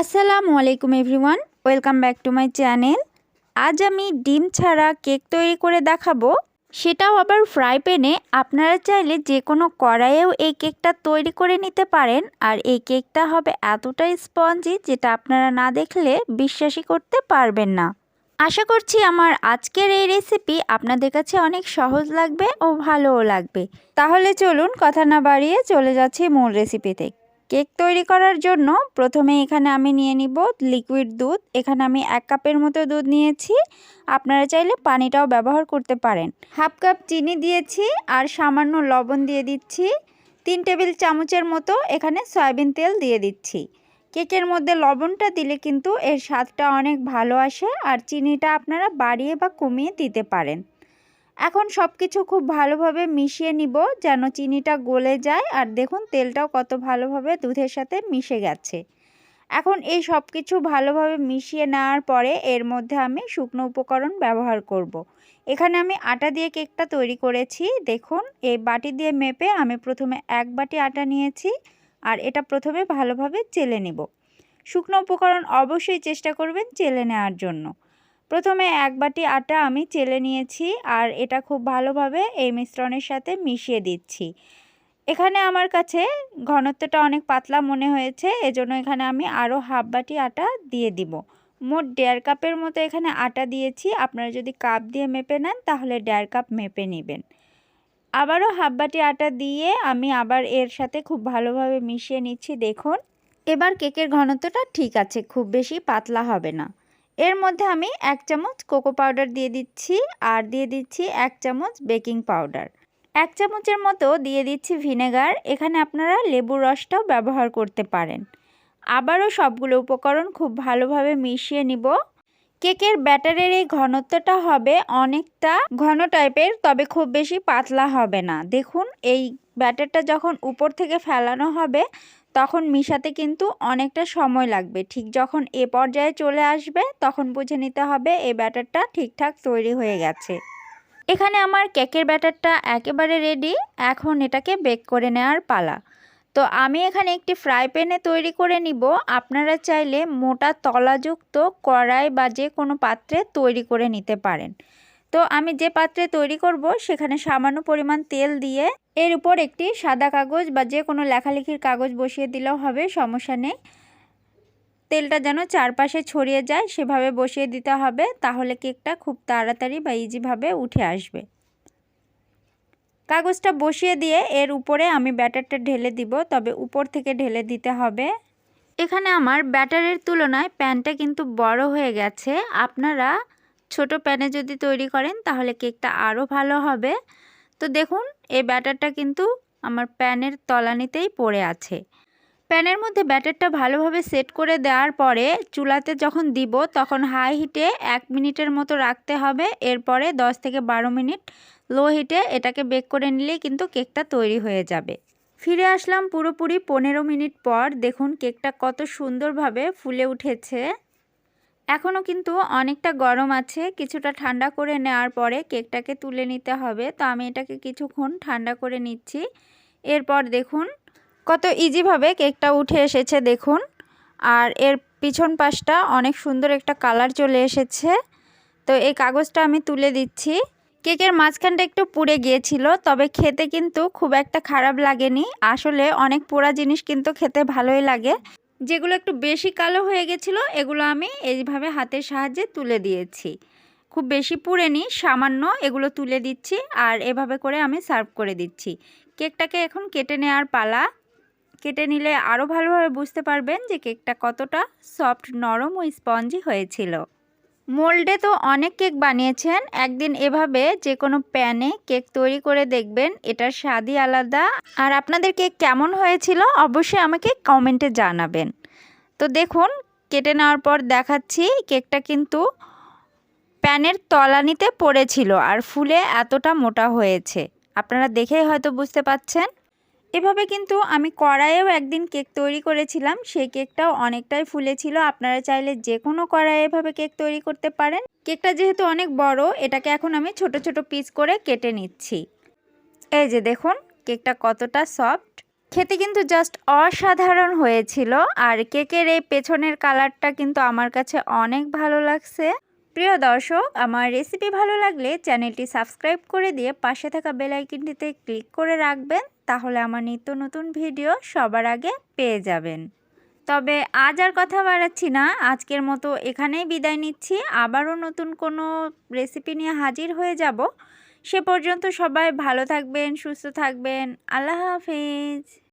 আসসালামু আলাইকুম everyone, welcome back to my channel. আজ আমি ডিম ছাড়া কেক তৈরি করে দেখাবো। সেটাও আবার ফ্রাই প্যানে। আপনারা চাইলে যে কোনো কড়াইয়েও এই কেকটা তৈরি করে নিতে পারেন। আর এই কেকটা হবে এতটাই স্পঞ্জি যেটা আপনারা না দেখলে বিশ্বাসই করতে পারবেন না। আশা করছি আমার আজকের এই রেসিপি আপনাদের কাছে অনেক সহজ লাগবে ও ভালোও লাগবে। তাহলে চলুন কথা না বাড়িয়ে চলে যাচ্ছি মূল রেসিপিতে। কেক তৈরি করার জন্য প্রথমে এখানে আমি নিয়ে নিব লিকুইড দুধ। এখানে আমি এক কাপের মতো দুধ নিয়েছি। আপনারা চাইলে পানিটাও ব্যবহার করতে পারেন। হাফ কাপ চিনি দিয়েছি আর সামান্য লবণ দিয়ে দিচ্ছি। তিন টেবিল চামচের মতো এখানে সয়াবিন তেল দিয়ে দিচ্ছি। কেকের মধ্যে লবণটা দিলে কিন্তু এর স্বাদটা অনেক ভালো আসে আর চিনিটা আপনারা বাড়িয়ে বা কমিয়ে দিতে পারেন। এখন সব কিছু খুব ভালোভাবে মিশিয়ে নিব যেন চিনিটা গলে যায়। আর দেখুন, তেলটাও কত ভালোভাবে দুধের সাথে মিশে গেছে। এখন এই সব কিছু ভালোভাবে মিশিয়ে নেওয়ার পরে এর মধ্যে আমি শুকনো উপকরণ ব্যবহার করব। এখানে আমি আটা দিয়ে কেকটা তৈরি করেছি। দেখুন, এই বাটি দিয়ে মেপে আমি প্রথমে এক বাটি আটা নিয়েছি আর এটা প্রথমে ভালোভাবে চেলে নেব। শুকনো উপকরণ অবশ্যই চেষ্টা করবেন চেলে নেওয়ার জন্য। প্রথমে এক বাটি আটা আমি চেলে নিয়েছি আর এটা খুব ভালোভাবে এই মিশ্রণের সাথে মিশিয়ে দিচ্ছি। এখানে আমার কাছে ঘনত্বটা অনেক পাতলা মনে হয়েছে, এজন্য এখানে আমি আরও হাফ বাটি আটা দিয়ে দিব। মোট দেড় কাপের মতো এখানে আটা দিয়েছি, আপনারা যদি কাপ দিয়ে মেপে নেন তাহলে দেড় কাপ মেপে নেবেন। আবারও হাফ বাটি আটা দিয়ে আমি আবার এর সাথে খুব ভালোভাবে মিশিয়ে নিচ্ছি, দেখুন। এবার কেকের ঘনত্বটা ঠিক আছে, খুব বেশি পাতলা হবে না। এর মধ্যে আমি এক চামচ কোকো পাউডার দিয়ে দিচ্ছি আর দিয়ে দিচ্ছি এক চামচ বেকিং পাউডার। এক চামচের মতো দিয়ে দিচ্ছি ভিনেগার, এখানে আপনারা লেবুর রসটাও ব্যবহার করতে পারেন। আবারও সবগুলো উপকরণ খুব ভালোভাবে মিশিয়ে নিব। কেকের ব্যাটারের এই ঘনত্বটা হবে অনেকটা ঘন টাইপের, তবে খুব বেশি পাতলা হবে না। দেখুন, এই ব্যাটারটা যখন উপর থেকে ফেলানো হবে তখন মিশাতে কিন্তু অনেকটা সময় লাগবে। ঠিক যখন এ পর্যায়ে চলে আসবে, তখন বুঝে নিতে হবে এই ব্যাটারটা ঠিকঠাক তৈরি হয়ে গেছে। এখানে আমার কেকের ব্যাটারটা একেবারে রেডি এখন এটাকে বেক করে নেওয়ার পালা। তো আমি এখানে একটি ফ্রাই প্যানে তৈরি করে নিব। আপনারা চাইলে মোটা তলাযুক্ত কড়াই বা যে কোনো পাত্রে তৈরি করে নিতে পারেন। তো আমি যে পাত্রে তৈরি করব সেখানে সামান্য পরিমাণ তেল দিয়ে এর উপর একটি সাদা কাগজ বা যে কোনো লেখালেখির কাগজ বসিয়ে দিলেও হবে, সমস্যা নেই। তেলটা যেন চারপাশে ছড়িয়ে যায়, সেভাবে বসিয়ে দিতে হবে তাহলে কেকটা খুব তাড়াতাড়ি বা ইজিভাবে উঠে আসবে। কাগজটা বসিয়ে দিয়ে এর উপরে আমি ব্যাটারটা ঢেলে দিব, তবে উপর থেকে ঢেলে দিতে হবে। এখানে আমার ব্যাটারের তুলনায় প্যানটা কিন্তু বড় হয়ে গেছে। আপনারা ছোট প্যানে যদি তৈরি করেন, তাহলে কেকটা আরও ভালো হবে। তো দেখুন, এই ব্যাটারটা কিন্তু আমার প্যানের তলানিতেই পড়ে আছে। প্যানের মধ্যে ব্যাটারটা ভালোভাবে সেট করে দেওয়ার পরে চুলাতে যখন দিব, তখন হাই হিটে এক মিনিটের মতো রাখতে হবে। এরপরে 10 থেকে বারো মিনিট লো হিটে এটাকে বেক করে নিলেই কিন্তু কেকটা তৈরি হয়ে যাবে। ফিরে আসলাম পুরোপুরি পনেরো মিনিট পর। দেখুন, কেকটা কত সুন্দরভাবে ফুলে উঠেছে। এখনও কিন্তু অনেকটা গরম আছে, কিছুটা ঠান্ডা করে নেওয়ার পরে কেকটাকে তুলে নিতে হবে। তো আমি এটাকে কিছুক্ষণ ঠান্ডা করে নিচ্ছি। এরপর দেখুন কত ইজিভাবে কেকটা উঠে এসেছে, দেখুন। আর এর পিছন পাশটা অনেক সুন্দর একটা কালার চলে এসেছে। তো এই কাগজটা আমি তুলে দিচ্ছি। কেকের মাঝখানটা একটু পুড়ে গিয়েছিল, তবে খেতে কিন্তু খুব একটা খারাপ লাগেনি। আসলে অনেক পোড়া জিনিস কিন্তু খেতে ভালোই লাগে। যেগুলো একটু বেশি কালো হয়ে গেছিল, এগুলো আমি এইভাবে হাতের সাহায্যে তুলে দিয়েছি। খুব বেশি পুড়েনি সামান্য এগুলো তুলে দিচ্ছি আর এভাবে করে আমি সার্ভ করে দিচ্ছি। কেকটাকে এখন কেটে নেওয়ার পালা। কেটে নিলে আরও ভালোভাবে বুঝতে পারবেন যে কেকটা কতটা সফট, নরম ও স্পঞ্জি হয়েছিল। মোল্ডে তো অনেক কেক বানিয়েছেন। একদিন এভাবে যে কোনো প্যানে কেক তৈরি করে দেখবেন, এটার স্বাদই আলাদা। আর আপনাদের কেক কেমন হয়েছিল অবশ্যই আমাকে কমেন্টে জানাবেন। তো দেখুন, কেটে নেওয়ার পর দেখাচ্ছি, কেকটা কিন্তু প্যানের তলানিতে পড়েছিল আর ফুলে এতটা মোটা হয়েছে। আপনারা দেখেই হয়তো বুঝতে পাচ্ছেন। এভাবে কিন্তু আমি কড়াইয়েও একদিন কেক তৈরি করেছিলাম। সেই কেকটাও অনেকটাই ফুলেছিল। আপনারা চাইলে যে কোনো কড়াইয়ে এভাবে কেক তৈরি করতে পারেন। কেকটা যেহেতু অনেক বড়, এটাকে এখন আমি ছোট ছোট পিস করে কেটে নিচ্ছি। এই যে দেখুন, কেকটা কতটা সফট। খেতে কিন্তু জাস্ট অসাধারণ হয়েছিল। আর কেকের এই পেছনের কালারটা কিন্তু আমার কাছে অনেক ভালো লাগছে। প্রিয় দর্শক, আমার রেসিপি ভালো লাগলে চ্যানেলটি সাবস্ক্রাইব করে দিয়ে পাশে থাকা বেল আইকনটিতে ক্লিক করে রাখবেন, তাহলে আমার নিত্য নতুন ভিডিও সবার আগে পেয়ে যাবেন। তবে আজ আর কথা বাড়াচ্ছি না, আজকের মতো এখানেই বিদায় নিচ্ছি। আবারও নতুন কোনো রেসিপি নিয়ে হাজির হয়ে যাব। সে পর্যন্ত সবাই ভালো থাকবেন, সুস্থ থাকবেন। আল্লাহ হাফিজ।